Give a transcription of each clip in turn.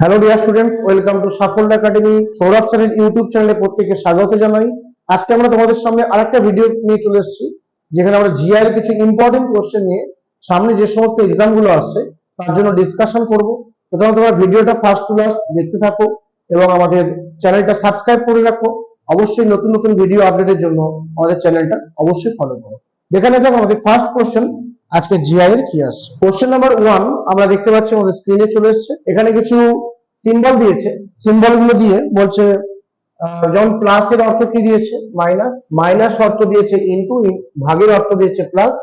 Hello dear students welcome to Saphalya academy Sourav স্যারের YouTube চ্যানেলে প্রত্যেককে স্বাগত জানাই। আজকে আমরা তোমাদের সামনে আরেকটা ভিডিও নিয়ে চলে এসেছি, যেখানে আমরা জিআই এর কিছু ইম্পর্টেন্ট কোশ্চেন নিয়ে সামনে যে সমস্ত এক্সামগুলো আসছে, তার জন্য ডিসকাশন করব। প্রথমে তোমরা ভিডিওটা ফার্স্ট টু লাস্ট দেখতে থাকো এবং আমাদের চ্যানেলটা সাবস্ক্রাইব করে রাখো। অবশ্যই নতুন নতুন ভিডিও আপডেটের জন্য আমাদের চ্যানেলটা অবশ্যই ফলো করো। দেখো আমাদের ফার্স্ট কোশ্চেন আজকে জিআই এর কি আসছে? কোশ্চেন নাম্বার ওয়ান আমরা দেখতে পাচ্ছি আমাদের স্ক্রিনে চলে এসেছে। এখানে কিছু সিম্বল দিয়েছে। সিম্বলগুলো দিয়ে বলছে যেমন প্লাস এর অর্থ কি দিয়েছে? মাইনাস মাইনাস অর্থ দিয়েছে ইনটু ভাগের অর্থ দিয়েছে প্লাস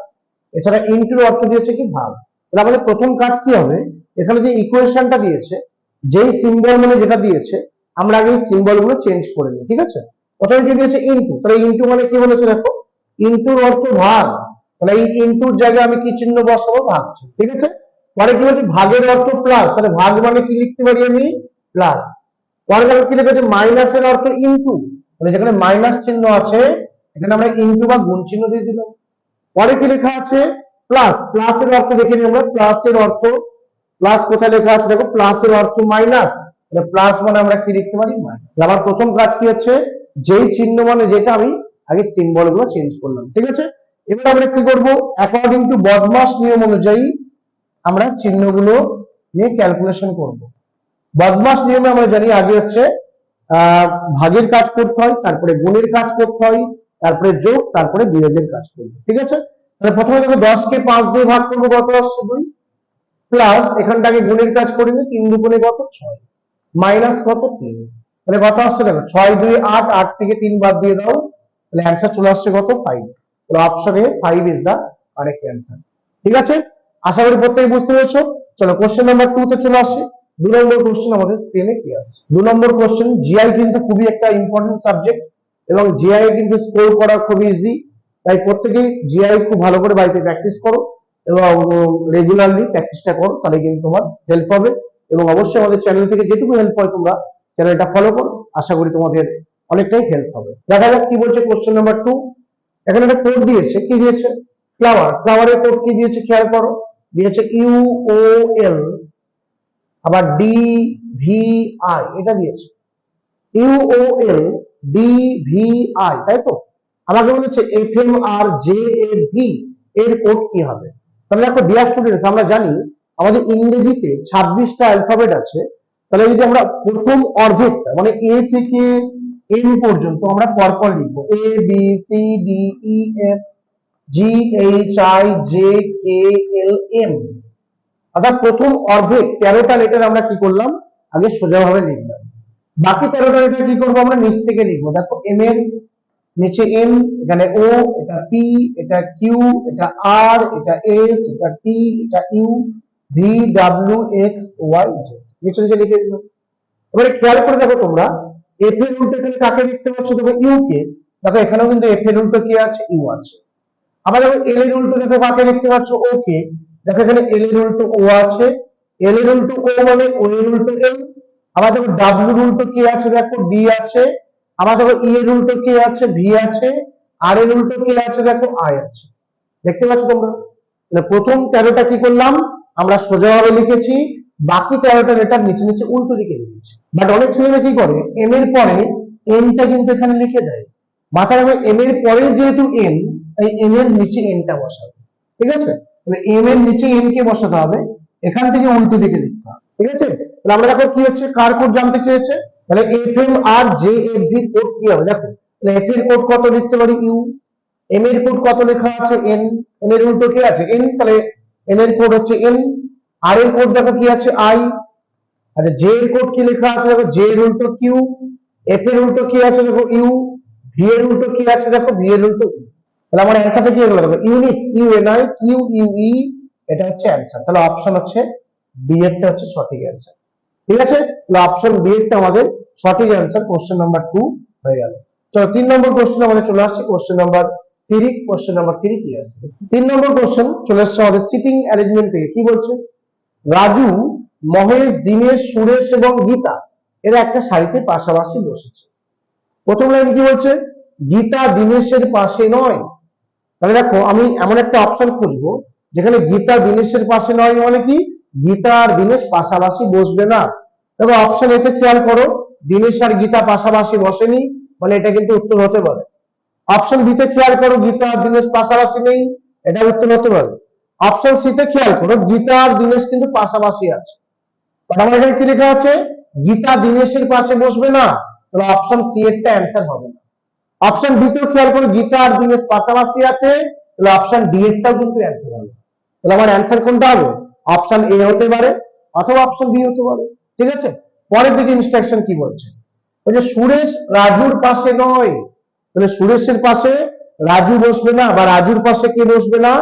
এছাড়া ইনটুর অর্থ দিয়েছে কি? ভাগ। তাহলে আমাদের প্রথম কাজ কি হবে? এখানে যে ইকুয়েশনটা দিয়েছে, যেই সিম্বল মানে যেটা দিয়েছে, আমরা আগে সিম্বলগুলো চেঞ্জ করে নিই, ঠিক আছে? প্রথমে কি দিয়েছে? ইনটু তাহলে ইনটু মানে কি বলেছে দেখো? ইনটুর অর্থ ভাগ। তাহলে এই ইনটুর জায়গায় আমি কি চিহ্ন বসাবো? ভাগ ঠিক আছে? পরে কি বলছে? ভাগের অর্থ প্লাস তাহলে ভাগ মানে কি লিখতে পারি আমি? প্লাস পরে দেখো কি লিখেছে মাইনাসের অর্থ ইনটু মানে যেখানে মাইনাস চিহ্ন আছে, এখানে আমরা ইনটু বা গুণ চিহ্ন দিয়ে দিলাম। পরে কি লেখা আছে? প্লাস প্লাসের অর্থ দেখে নিই আমরা। প্লাসের অর্থ প্লাস কোথায় লেখা আছে? দেখো প্লাসের অর্থ মাইনাস প্লাস মানে আমরা কি লিখতে পারি? মাইনাস আমার প্রথম কাজ কি হচ্ছে? যেই চিহ্ন মানে যেটা আমি আগে সিম্বলগুলো চেঞ্জ করলাম, ঠিক আছে? এবার আমরা কি করব? অ্যাকর্ডিং টু বদমাস নিয়ম অনুযায়ী আমরা চিহ্নগুলো নিয়ে ক্যালকুলেশন করব। বদমাস নিয়মে আমরা জানি আগে হচ্ছে ভাগের কাজ করতে হয়, তারপরে গুণের কাজ করতে হয়, তারপরে যোগ, তারপরে বিয়োগের কাজ করব। ঠিক আছে? তাহলে প্রথমে দেখো দশ কে পাঁচ দিয়ে ভাগ করব কত আসছে দুই? প্লাস এখানটাকে গুণের কাজ করিনি তিন দুগুণে কত? ছয়। মাইনাস কত? তিন। তাহলে কত আসছে দেখো? ছয় দুই আট আট থেকে তিন বাদ দিয়ে দাও। তাহলে অ্যান্সার চলে আসছে কত? Five option A five is the correct answer ঠিক আছে? আশা করি প্রত্যেকে বুঝতে পেরেছ। চলো কোশ্চেন নাম্বার টু তে চলে আসে। দু নম্বর কোশ্চেন আমাদের স্ক্রিনে কি আসছে দু নম্বর কোশ্চেন জিআই কিন্তু খুবই একটা ইম্পর্টেন্ট সাবজেক্ট এবং জিআই কিন্তু স্কোর করা খুবই ইজি তাই প্রত্যেকেই জিআই খুব ভালো করে বাড়িতে প্র্যাকটিস করো এবং রেগুলারলি প্র্যাকটিসটা করো, তাহলে কিন্তু তোমার হেল্প হবে। এবং অবশ্যই আমাদের চ্যানেল থেকে যেটুকু হেল্প হয় তোমরা চ্যানেলটা ফলো করো। আশা করি তোমাদের অনেকটাই হেল্প হবে। দেখা যাক কি বলছে কোশ্চেন নাম্বার টু এখানে একটা কোড দিয়েছে, কি দিয়েছে? ফ্লাওয়ার ফ্লাওয়ারের কোড কি দিয়েছে খেয়াল করো? দিয়েছে ইউ ও এল আবার ডি ভি আই এটা দিয়েছে। U O L D V I তাই তো? আমাকে বলেছে F M R J A V এর কোড কি হবে? তাহলে দেখো ডিয়ার স্টুডেন্টস আমরা জানি আমাদের ইংরেজিতে ছাব্বিশটা অ্যালফাবেট আছে। তাহলে যদি আমরা প্রথম অর্ধেকটা মানে এ থেকে এন পর্যন্ত আমরা পরপর লিখব। A B C D F G H I J K L M অর্থাৎ প্রথম অর্ধেক তেরোটা লেটার আমরা কি করলাম? আগে সোজাভাবে লিখলাম বাকি তেরোটা লেটার কি করব আমরা? নিচ থেকে লিখব। দেখো এম এর নিচে এম এখানে ও এটা পি এটা কিউ এটা আর এটা এস এটা টি এটা U V W X Y Z নিচে নিচে লিখে দিলাম। এবারে খেয়াল করে দেখো তোমরা এফ এর উল্টো এখানে কাকে লিখতে পারছ দেখো ইউ কে দেখো এখানেও কিন্তু এফ এর উল্টো কি আছে? ইউ আছে। আবার দেখো এল এর উল্টো দেখো কাকে লিখতে পারছ? ও কে দেখো এখানে এল এর উল্টো ও আছে। এল এর উল্টো ও মানে ও এর উল্টো এল আবার দেখো ডাব্লিউ এর উল্টো কি আছে? দেখো ডি আছে। আবার দেখো ই এর উল্টো কি আছে? ভি আছে। আর এর উল্টো কি আছে? দেখো আই আছে। দেখতে পাচ্ছ তোমরা? তাহলে প্রথম তেরোটা কি করলাম? আমরা সোজাভাবে লিখেছি। বাকি তেরোটা লেটার নিচে নিচে উল্টো দিকে লিখেছি বাট অনেক ছেলেরা কি করে? এম এর পরে এনটা কিন্তু এখানে লিখে দেয়। মাথায় রাখবে এম এর পরে যেহেতু এন তাই এম এর নিচে এনটা বসাবে। ঠিক আছে? তাহলে এম এর নিচে এন কে বসাতে হবে। এখান থেকে উল্টো দিকে লিখতে হবে। ঠিক আছে? তাহলে আমরা দেখো কি হচ্ছে? কার কোড জানতে চেয়েছে? তাহলে F M R J F V code কি হবে? দেখো, তাহলে এফ এর কোড কত লিখতে পারি? ইউ এম এর কোড কত লেখা আছে? এন এন এর উল্টো কি আছে? এন তাহলে এন এর কোড হচ্ছে এন আর এর কোড দেখো কি আছে? আই আচ্ছা জে এর কোড কি লেখা আছে? দেখো জে এর উল্টো কিউ এফ এর উল্টো কি আছে? দেখো ইউ ভি এর উল্টো কি আছে? দেখো ভি এর উল্টো U। তাহলে আমার অ্যান্সারটা কি হলো? দেখো unit U N I Q U E এটা হচ্ছে অ্যান্সার তাহলে অপশন হচ্ছে বি এরটা হচ্ছে সঠিক অ্যান্সার ঠিক আছে? তাহলে অপশন বি এরটা আমাদের সঠিক অ্যান্সার কোশ্চেন নাম্বার টু হয়ে গেল। চলো, তিন নম্বর কোশ্চেন আমাদের চলে আসছে। Question number three question number three কি আসছে? তিন নম্বর কোশ্চেন চলে আসছে আমাদের সিটিং অ্যারেঞ্জমেন্ট থেকে। কি বলছে? রাজু মহেশ, দীনেশ, সুরেশ এবং গীতা এরা একটা সারিতে পাশাপাশি বসেছে। প্রথম লাইন কি বলছে? গীতা দীনেশের পাশে নয়। তাহলে দেখো, আমি এমন একটা অপশন খুঁজবো, যেখানে গীতা দীনেশের পাশে নয় মানে কি? গীতা আর দীনেশ পাশাপাশি বসবে না। দেখো অপশন এতে খেয়াল করো, দিনেশ আর গীতা পাশাপাশি বসেনি মানে এটা কিন্তু উত্তর হতে পারে। অপশন বিতে খেয়াল করো, গীতা আর দিনেশ পাশাপাশি নেই এটা উত্তর হতে পারে। অপশন সিতে খেয়াল করো, গীতা আর দিনেশ কিন্তু পাশাপাশি আছে। আমার এখানে কি লেখা আছে? গীতা দিনেশের পাশে বসবে না। তাহলে অপশন সি অ্যান্সার হবে না। অপশন ডি তেও খেয়াল করো, গীতা আর দিনেশ পাশাপাশি আছে। তাহলে অপশন ডি কিন্তু অ্যান্সার হবে। তাহলে আমার অ্যান্সার কোনটা হবে? অপশন এ হতে পারে, অথবা অপশন বি হতে পারে। ঠিক আছে? পরের দিকে ইনস্ট্রাকশন কি বলছে? বলছে সুরেশ রাজুর পাশে নয়। তাহলে সুরেশের পাশে রাজু বসবে না, বা রাজুর পাশে কে বসবে না?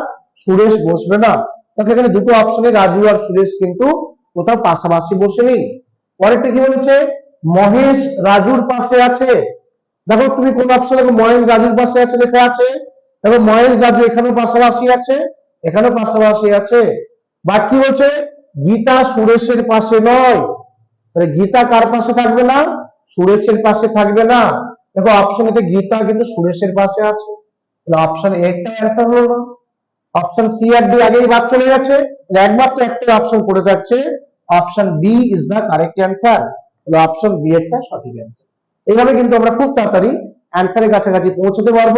সুরেশ বসবে না। এখানে দুটো অপশনে রাজু আর সুরেশ কিন্তু কোথাও পাশাপাশি বসে নেই। পরেরটা কি বলেছে? মহেশ রাজুর পাশে আছে। দেখো তুমি কোন অপশনে দেখো, মহেশ রাজুর পাশে আছে লেখা আছে। দেখো মহেশ রাজু এখানেও পাশাপাশি আছে, এখানেও পাশাপাশি আছে। বাট কি বলছে? গীতা সুরেশের পাশে নয়। তাহলে গীতা কার পাশে থাকবে না? সুরেশের পাশে থাকবে না। দেখো অপশন এতে গীতা কিন্তু সুরেশের পাশে আছে। তাহলে অপশন একটা অ্যান্সার হলো না। অপশন সি আর ডি আগেই বাদ চলে গেছে। একমাত্র একটা অপশন পড়ে যাচ্ছে। Option B is the correct answer তাহলে অপশন বি এরটা সঠিক অ্যান্সার এইভাবে কিন্তু আমরা খুব তাড়াতাড়ি অ্যান্সারের কাছাকাছি পৌঁছতে পারব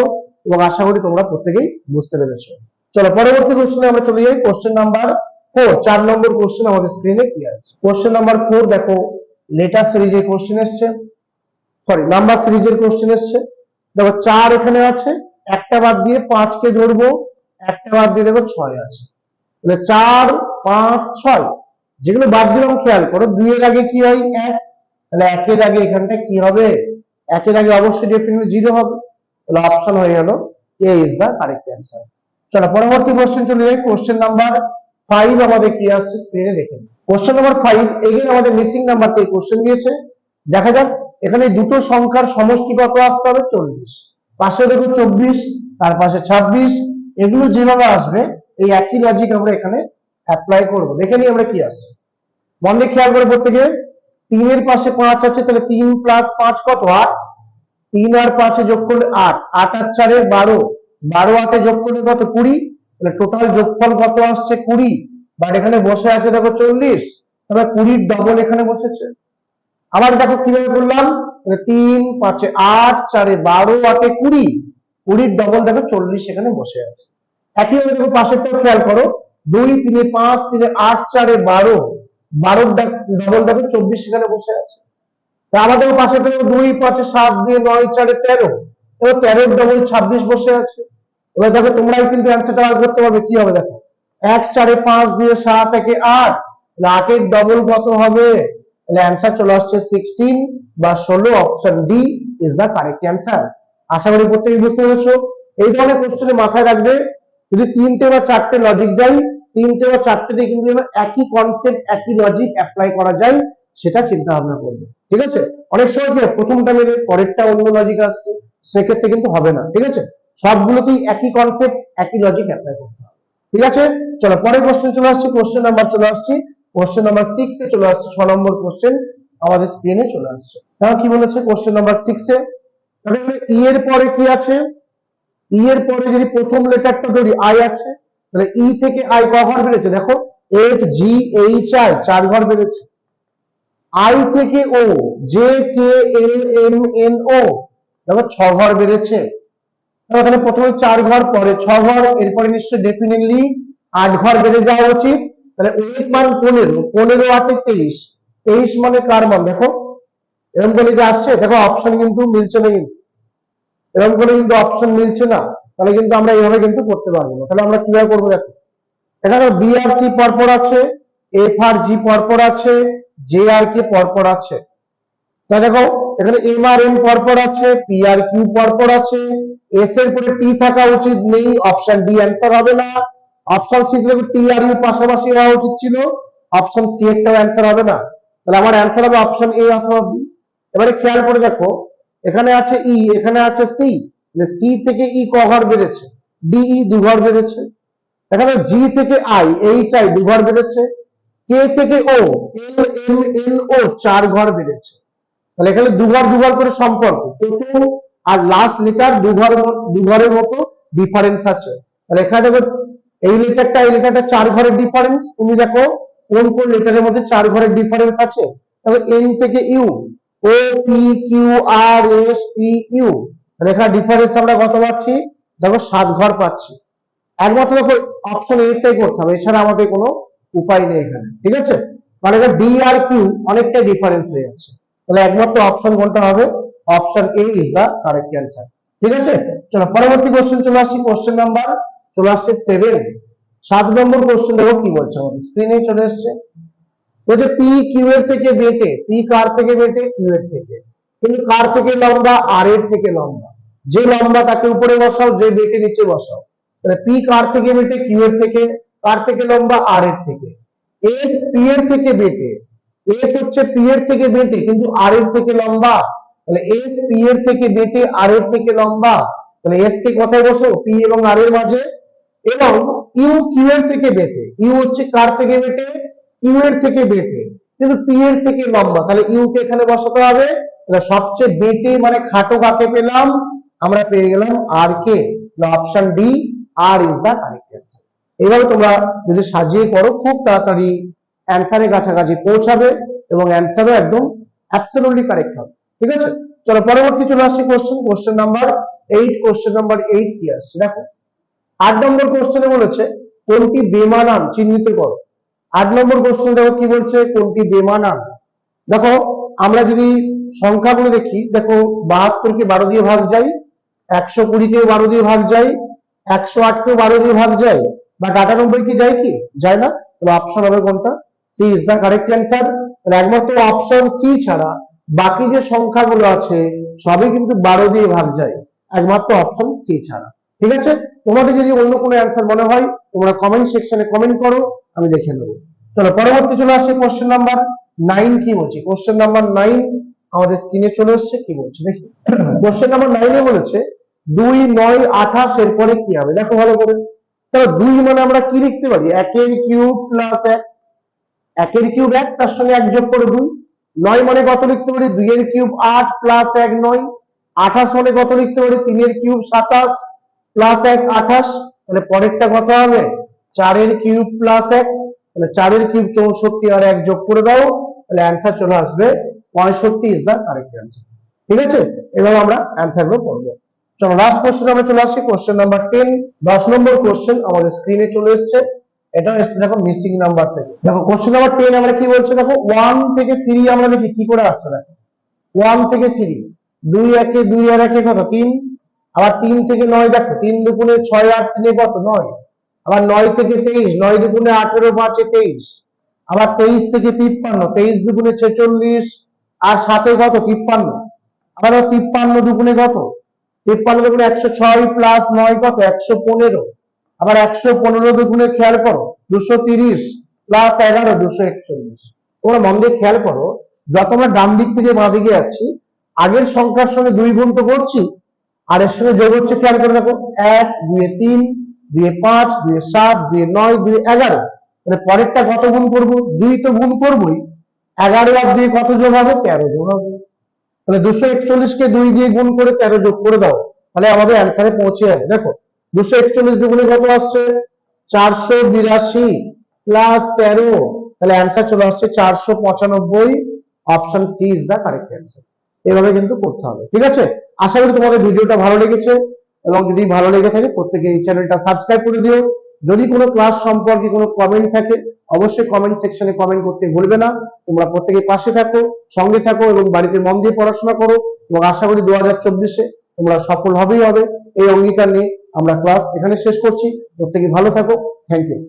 এবং আশা করি তোমরা প্রত্যেকেই বুঝতে পেরেছ। চলো, পরবর্তী কোশ্চেনে আমরা চলে যাই। কোশ্চেন নাম্বার ফোর চার নম্বর কোশ্চেন আমাদের স্ক্রিনে কি আছে। কোশ্চেন নাম্বার ফোর দেখো লেটার সিরিজের কোশ্চেন এসছে। সরি নাম্বার সিরিজের কোশ্চেন এসছে। দেখো, চার এখানে আছে, একটা বাদ দিয়ে পাঁচকে ধরবো একটা বাদ দিয়ে দেখো ছয় আছে। তাহলে চার, পাঁচ, ছয়। যেগুলো বাদ দিলাম, খেয়াল করো, দুইয়ের আগে কি হয়? এক। তাহলে একের আগে এখানটা কি হবে? একের আগে অবশ্যই ডেফিনেটলি জিরো হবে। তাহলে অপশন হয়ে গেল A is the correct answer চলো, পরবর্তী কোশ্চেন চলে যাই। কোশ্চেন নাম্বার ফাইভ আমাদের কি আসছে? স্ক্রিনে দেখে কোশ্চেন নাম্বার ফাইভ এগেন আমাদের মিসিং নাম্বার থেকে কোশ্চেন দিয়েছে। দেখা যাক, এখানে দুটো সংখ্যার সমষ্টি কত আসতে হবে? চল্লিশ। পাশে দেখো চব্বিশ, তার পাশে ছাব্বিশ। এগুলো যেভাবে আসবে, এই একই লজিক আমরা এখানে অ্যাপ্লাই করব। দেখে নিই আমরা কি আসছে মন দিয়ে খেয়াল করে প্রত্যেকে তিনের পাশে পাঁচ আছে, তাহলে তিন প্লাস পাঁচ কত? আট। তিন আর পাঁচে যোগ করলে আট। আট আর চারে বারো। বারো আটে যোগ করলে কত? কুড়ি। তাহলে টোটাল যোগফল কত আসছে? কুড়ি। বাট এখানে বসে আছে দেখো চল্লিশ। তবে কুড়ির ডবল এখানে বসেছে। আবার দেখো কীভাবে করলাম? তিন পাঁচে আট, চারে বারো, আটে কুড়ি। কুড়ির ডবল দেখো চল্লিশ এখানে বসে আছে। একইভাবে দেখো পাশেরটাও খেয়াল করো। দুই, তিনে, পাঁচ, তিনে, আট, চারে বারো। বারোর ডবল দেখো চব্বিশ সেখানে বসে আছে। আমাদের পাশে থেকে দুই, পাঁচে সাত, দিয়ে নয়, চারে তেরো। এবার তেরোর ডবল ছাব্বিশ বসে আছে। এবার দেখো তোমরাই কিন্তু অ্যান্সারটা বার করতে পারবে। কি হবে দেখো? এক, চারে পাঁচ, দিয়ে সাত, একে আট। আটের ডবল কত হবে? তাহলে অ্যান্সার চলে আসছে সিক্সটিন বা ষোলো option D is the correct answer আশা করি প্রত্যেকে বুঝতে পেরেছ। এই ধরনের কোশ্চেনে মাথায় রাখবে। যদি তিনটে বা চারটে লজিক দেয় তিনটে বা চারটে দিয়ে কিন্তু যেন একই কনসেপ্ট একই লজিক অ্যাপ্লাই করা যায়, সেটা চিন্তা ভাবনা করবে। ঠিক আছে? অনেক সময় কি প্রথমটা মেলে পরেরটা অন্য লজিক আসছে, সেক্ষেত্রে কিন্তু হবে না। ঠিক আছে? সবগুলোতেই একই কনসেপ্ট একই লজিক অ্যাপ্লাই করতে হবে। ঠিক আছে? চলো, পরের কোশ্চেন চলে আসছি কোশ্চেন নাম্বার চলে আসছি। কোশ্চেন নাম্বার সিক্স এ চলে আসছে, ছ নম্বর কোশ্চেন আমাদের স্ক্রিনে চলে আসছে। তাহলে কি বলেছে কোশ্চেন নাম্বার সিক্স এ? তাহলে ই এর পরে কি আছে? ই এর পরে যদি প্রথম লেটারটা ধরি আই আছে। তাহলে ই থেকে আই ক ঘর বেড়েছে? দেখো এফ জি এইচ আই চার ঘর বেড়েছে। আই থেকে ও J K L M N O দেখো, ছ ঘর বেড়েছে। তাহলে প্রথমে চার ঘর, পরে ছ ঘর, এরপরে নিশ্চয় ডেফিনেটলি আট ঘর বেড়ে যাওয়া উচিত। তাহলে এর মান পনেরো পনেরো আটে তেইশ। তেইশ মানে কার মান? দেখো, এরকম করে যে আসছে দেখো অপশন কিন্তু মিলছে না কিন্তু। এরকম করে কিন্তু অপশন মিলছে না। তাহলে কিন্তু আমরা এইভাবে কিন্তু করতে পারব না। তাহলে আমরা কীভাবে করব দেখো? এখানে বি আর পরপর আছে এফ আর জি পরপর আছে জে আর কে পরপর আছে। তা দেখো, এখানে এম আর এম পরপর আছে পি আর কিউ পরপর আছে। এস এর পরে টি থাকা উচিত নেই অপশন ডি অ্যান্সার হবে না। অপশন সি দেখো টি আর ইউ পাশাপাশি হওয়া উচিত ছিল অপশন সি একটাও অ্যান্সার হবে না। তাহলে আমার অ্যান্সার হবে অপশন এ অথবা বি এবারে খেয়াল করে দেখো, এখানে আছে ই এখানে আছে সি সি থেকে ই ক ঘর বেড়েছে ডিই দু ঘর বেড়েছে। এখানে জি থেকে আই এইচ আই দু ঘর বেড়েছে কে থেকে ও এল এম এন ও চার ঘর বেড়েছে। তাহলে এখানে দুঘর দুঘর করে সম্পর্ক প্রথম আর লাস্ট লেটার দুঘর দুঘরের মতো ডিফারেন্স আছে। তাহলে এখানে দেখো, এই লেটারটা এই লেটারটা চার ঘরের ডিফারেন্স তুমি দেখো, কোন কোন লেটারের মধ্যে চার ঘরের ডিফারেন্স আছে? দেখো এন থেকে U O P Q R S T U এখানে ডিফারেন্স আমরা কত পাচ্ছি? দেখো সাত ঘর পাচ্ছি। একমাত্র দেখো অপশন এইটাই করতে হবে, এছাড়া আমাদের কোনো উপায় নেই এখানে, ঠিক আছে? মানে ডি আর কিউ অনেকটাই ডিফারেন্স হয়ে যাচ্ছে। তাহলে একমাত্র অপশন কোনটা হবে? Option A is the correct answer ঠিক আছে? চলো, পরবর্তী কোশ্চেন চলে আসছি কোশ্চেন নাম্বার চলে আসছে সেভেন সাত নম্বর কোশ্চেন দেখো কি বলছে আমাদের স্ক্রিনে চলে এসছে। বলছে পি কিউ এর থেকে বেটে পি কার থেকে বেটে? কিউ এর থেকে। কিন্তু কার থেকে লম্বা? আর এর থেকে লম্বা। যে লম্বা তাকে উপরে বসাও, যে বেটে নিচে বসাও। তাহলে পি কার থেকে বেটে? কিউ এর থেকে। কার থেকে লম্বা? আর এর থেকে। এস পি এর থেকে বেটে। এস হচ্ছে পি এর থেকে বেটে, কিন্তু আর এর থেকে লম্বা। তাহলে এস পি এর থেকে বেটে আর এর থেকে লম্বা। তাহলে এস কে কোথায় বসো? পি এবং আর এর মাঝে। এবং ইউ কিউ এর থেকে বেটে। ইউ হচ্ছে কার থেকে বেটে? কিউ এর থেকে বেটে। কিন্তু পি এর থেকে লম্বা। তাহলে ইউ কে এখানে বসাতে হবে। সবচেয়ে বেটে মানে খাটো কাকে পেলাম? আমরা পেয়ে গেলাম আর কে অপশন ডি আর ইজ দা কারেক্ট অ্যান্সার এভাবে তোমরা যদি সাজিয়ে করো, খুব তাড়াতাড়ি অ্যান্সারের কাছাকাছি পৌঁছাবে এবং অ্যান্সারও একদম অ্যাবসলিউটলি কারেক্ট হবে। ঠিক আছে? চলো পরবর্তী চলে আসছি question question number eight question number eight কি আসছে? দেখো, আট নম্বর কোশ্চেনে বলেছে, কোনটি বেমানান? চিহ্নিত করো। আট নম্বর কোশ্চেন দেখো কি বলছে, কোনটি বেমানান? দেখো, আমরা যদি সংখ্যাগুলো দেখি, দেখো বাহাত্তরকে বারো দিয়ে ভাগ যাই একশো কুড়িকে বারো দিয়ে ভাগ যাই একশো আটকে বারো দিয়ে ভাগ যায় বা আটানব্বই কি যায় কি? যায় না? তাহলে অপশন হবে কোনটা? C is the correct answer একমাত্র অপশন সি ছাড়া বাকি যে সংখ্যাগুলো আছে, সবই কিন্তু বারো দিয়ে ভাগ যায়, একমাত্র অপশন সি ছাড়া। ঠিক আছে? তোমাদের যদি অন্য কোনো অ্যান্সার মনে হয়, তোমরা কমেন্ট সেকশনে কমেন্ট করো, আমি দেখে নেব। চলো, পরবর্তী চলে আসছে কোশ্চেন নাম্বার নাইন কি বলছে? কোশ্চেন নাম্বার নাইন আমাদের স্ক্রিনে চলে এসছে, কি বলছে? দেখি। কোশ্চেন নাম্বার নাইনে বলেছে, দুই নয় আঠাশ এর পরে কি হবে? দেখো ভালো করে। তাহলে দুই মানে আমরা কি লিখতে পারি? একের কিউব প্লাস এক। একের কিউব এক, তার সঙ্গে এক যোগ করে দুই। নয় মানে কত লিখতে পারি? দুইয়ের কিউব আট প্লাস এক নয়। আঠাশ মানে কত লিখতে পারি? তিনের কিউব সাতাশ প্লাস এক আঠাশ। তাহলে পরেরটা কত হবে? চারের কিউব প্লাস এক। তাহলে চারের কিউব চৌষট্টি আর এক যোগ করে দাও। তাহলে অ্যান্সার চলে আসবে পঁয়ষট্টি ইজ দা কারেক্ট অ্যান্সার ঠিক আছে? এবার আমরা অ্যান্সারগুলো করব। চলো লাস্ট কোশ্চেন আমরা চলে আসছি কোশ্চেন নাম্বার টেন দশ নম্বর কোশ্চেন আমাদের স্ক্রিনে চলে এসছে। এটা এসছে দেখো মিসিং নাম্বার থেকে। দেখো কোশ্চেন নাম্বার টেন আমরা কি বলছে? দেখো ওয়ান থেকে থ্রি আমরা দেখি, কি করে আসছে দেখো। ওয়ান থেকে থ্রি দুই একে দুই আর একে কত? তিন। আবার তিন থেকে নয় দেখো, তিন দুগুণে ছয় আট তিনে কত? নয়। আবার নয় থেকে তেইশ, নয় দুগুণে আঠেরো পাঁচে তেইশ। আবার তেইশ থেকে তিপ্পান্ন, তেইশ দুগুণে ছেচল্লিশ আর সাথে কত? তিপ্পান্ন। আবার তিপ্পান্ন দুগুণে কত? তিপ্পান্ন দুগুণে একশো ছয় প্লাস নয় কত? একশো পনেরো। আবার একশো পনেরো দুগুণে খেয়াল করো, দুশো তিরিশ প্লাস এগারো, দুশো একচল্লিশ। তোমরা মন দিয়ে খেয়াল করো, যত আমরা ডান দিক থেকে বাঁ দিকে যাচ্ছি আগের সংখ্যার সঙ্গে দুই গুণ তো করছি, আর এর সঙ্গে যোগ হচ্ছে, খেয়াল করে দেখো, এক, দুয়ে তিন, দুয়ে পাঁচ, দুয়ে সাত, দুয়ে নয়, দুয়ে এগারো। মানে পরেরটা কত গুণ করব? দুই তো গুণ করবোই। এগারো আর দুই কত যোগ হবে? তেরো যোগ হবে। তাহলে দুশো একচল্লিশ কে দুই দিয়ে গুণ করে তেরো যোগ করে দাও। তাহলে আমাদের অ্যান্সারে পৌঁছে যাবে। দেখো, দুশো একচল্লিশ দুগুণে কত আসছে? চারশো বিরাশি প্লাস তেরো। তাহলে অ্যান্সার চলে আসছে চারশো পঁচানব্বই। Option C is the correct answer এভাবে কিন্তু করতে হবে। ঠিক আছে? আশা করি তোমাদের ভিডিওটা ভালো লেগেছে। এবং যদি ভালো লেগে থাকে, প্রত্যেকে এই চ্যানেলটা সাবস্ক্রাইব করে দিও। যদি কোনো ক্লাস সম্পর্কে কোনো কমেন্ট থাকে, অবশ্যই কমেন্ট সেকশনে কমেন্ট করতে ভুলবে না। তোমরা প্রত্যেকে পাশে থাকো, সঙ্গে থাকো এবং বাড়িতে মন দিয়ে পড়াশোনা করো এবং আশা করি দু হাজার চব্বিশে তোমরা সফল হবেই হবে। এই অঙ্গীকার নিয়ে আমরা ক্লাস এখানে শেষ করছি। প্রত্যেকে ভালো থাকো। Thank you